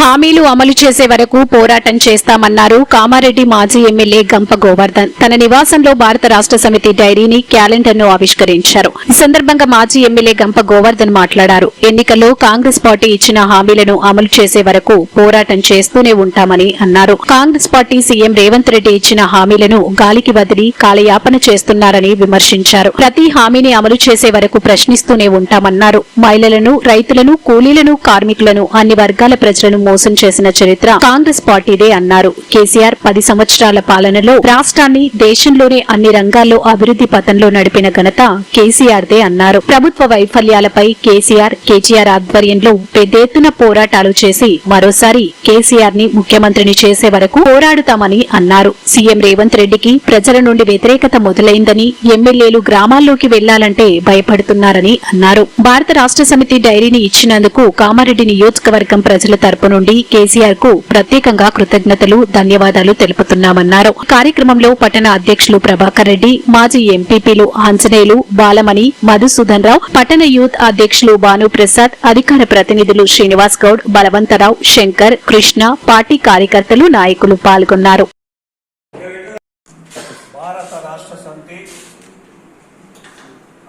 హామీలు అమలు చేసే వరకు పోరాటం చేస్తామన్నారు కామారెడ్డి మాజీ ఎమ్మెల్యే గంప గోవర్ధన్. తన నివాసంలో భారత రాష్ట్ర సమితి డైరీని క్యాలెండర్ను ఆవిష్కరించారు. ఈ సందర్భంగా మాజీ ఎమ్మెల్యే గంప గోవర్ధన్ మాట్లాడారు. ఎన్నికల్లో కాంగ్రెస్ పార్టీ ఇచ్చిన హామీలను అమలు చేసే వరకు పోరాటం చేస్తూనే ఉంటామని అన్నారు. కాంగ్రెస్ పార్టీ సీఎం రేవంత్ రెడ్డి ఇచ్చిన హామీలను గాలికి వదిలి కాలయాపన చేస్తున్నారని విమర్శించారు. ప్రతి హామీని అమలు చేసే వరకు ప్రశ్నిస్తూనే ఉంటామన్నారు. మహిళలను రైతులను కూలీలను కార్మికులను అన్ని వర్గాల ప్రజలను మోసం చేసిన చరిత్ర కాంగ్రెస్ పార్టీదే అన్నారు. కేసీఆర్ పది సంవత్సరాల పాలనలో రాష్ట్రాన్ని దేశంలోనే అన్ని రంగాల్లో అభివృద్ధి పథంలో నడిపిన ఘనత కేసీఆర్దే అన్నారు. ప్రభుత్వ వైఫల్యాలపై కేసీఆర్ కేజీఆర్ ఆధ్వర్యంలో పెద్ద ఎత్తున పోరాటాలు చేసి మరోసారి కేసీఆర్ని ముఖ్యమంత్రిని చేసే వరకు పోరాడుతామని అన్నారు. సీఎం రేవంత్ రెడ్డికి ప్రజల నుండి వ్యతిరేకత మొదలైందని ఎమ్మెల్యేలు గ్రామాల్లోకి వెళ్ళాలంటే భయపడుతున్నారని అన్నారు. భారత రాష్ట్ర సమితి డైరీని ఇచ్చినందుకు కామారెడ్డి నియోజకవర్గం ప్రజల తరపును నుండి కేసీఆర్కు ప్రత్యేకంగా కృతజ్ఞతలు ధన్యవాదాలు తెలుపుతున్నామన్నారు. కార్యక్రమంలో పట్టణ అధ్యక్షులు ప్రభాకర్ రెడ్డి మాజీ ఎంపీపీలు ఆంజనేయులు బాలమణి మధుసూదన్ రావు పట్టణ యూత్ అధ్యక్షులు భానుప్రసాద్ అధికార ప్రతినిధులు శ్రీనివాస్ గౌడ్ బలవంతరావు శంకర్ కృష్ణ పార్టీ కార్యకర్తలు నాయకులు పాల్గొన్నారు. భారత రాష్ట్ర సమితి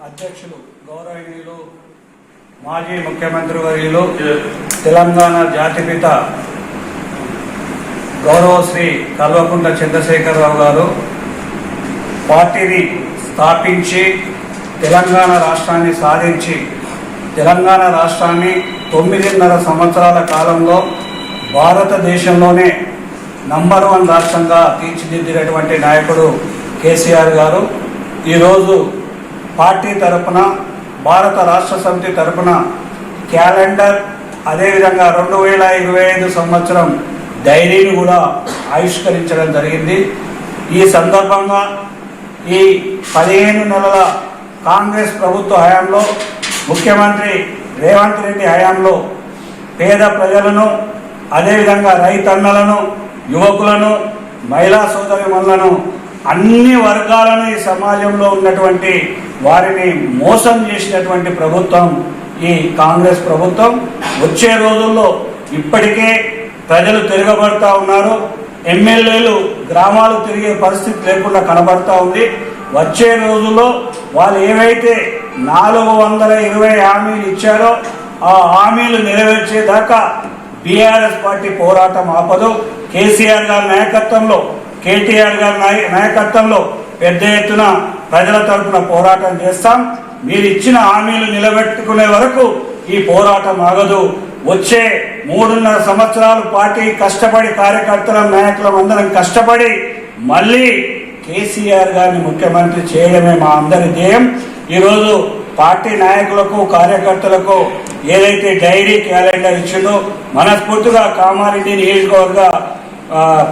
అధ్యక్షులు గౌరవనీయులు మాజీ ముఖ్యమంత్రి వర్యులు తెలంగాణ జాతిపిత గౌరవ శ్రీ కల్వకుంట్ల చంద్రశేఖరరావు గారు పార్టీని స్థాపించి తెలంగాణ రాష్ట్రాన్ని సాధించి తెలంగాణ రాష్ట్రాన్ని తొమ్మిదిన్నర సంవత్సరాల కాలంలో భారతదేశంలోనే నంబర్ వన్ రాష్ట్రంగా తీర్చిదిద్దినటువంటి నాయకుడు కేసీఆర్ గారు. ఈరోజు పార్టీ తరపున భారత రాష్ట్ర సమితి తరపున క్యాలెండర్ అదేవిధంగా రెండు వేల ఇరవై ఐదు సంవత్సరం డైరీని కూడా ఆవిష్కరించడం జరిగింది. ఈ సందర్భంగా ఈ పదిహేను నెలల కాంగ్రెస్ ప్రభుత్వ హయాంలో ముఖ్యమంత్రి రేవంత్ రెడ్డి హయాంలో పేద ప్రజలను అదేవిధంగా రైతన్నలను యువకులను మహిళా సోదరిమణులను అన్ని వర్గాలను ఈ సమాజంలో ఉన్నటువంటి వారిని మోసం చేసినటువంటి ప్రభుత్వం ఈ కాంగ్రెస్ ప్రభుత్వం వచ్చే రోజుల్లో ఇప్పటికే ప్రజలు తిరగబడతా ఉన్నారు. ఎమ్మెల్యేలు గ్రామాలు తిరిగే పరిస్థితి లేకుండా కనబడతా ఉంది. వచ్చే రోజుల్లో వాళ్ళు ఏవైతే నాలుగు వందల ఇరవై హామీలు ఇచ్చారో ఆ హామీలు నెరవేర్చేదాకా బీఆర్ఎస్ పార్టీ పోరాటం ఆపదు. కేసీఆర్ గారి నాయకత్వంలో కేటీఆర్ గారి నాయ- నాయకత్వంలో పెద్ద ఎత్తున ప్రజల తరపున పోరాటం చేస్తాం. మీరు ఇచ్చిన హామీలు నిలబెట్టుకునే వరకు ఈ పోరాటం ఆగదు. వచ్చే మూడున్నర సంవత్సరాలు పార్టీ కష్టపడి కార్యకర్తల నాయకులం అందరం కష్టపడి మళ్ళీ కేసీఆర్ గారిని ముఖ్యమంత్రి చేయడమే మా అందరి ధ్యేయం. ఈరోజు పార్టీ నాయకులకు కార్యకర్తలకు ఏదైతే డైరీ క్యాలెండర్ ఇచ్చిందో మనస్ఫూర్తిగా కామారెడ్డి నియోజకవర్గ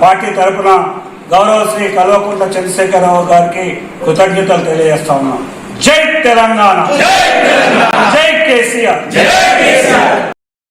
పార్టీ తరపున గౌరవ శ్రీ కల్వకుంట్ల చంద్రశేఖరరావు గారికి కృతజ్ఞతలు తెలియజేస్తా ఉన్నాం. జై తెలంగాణ. జై కేసీఆర్.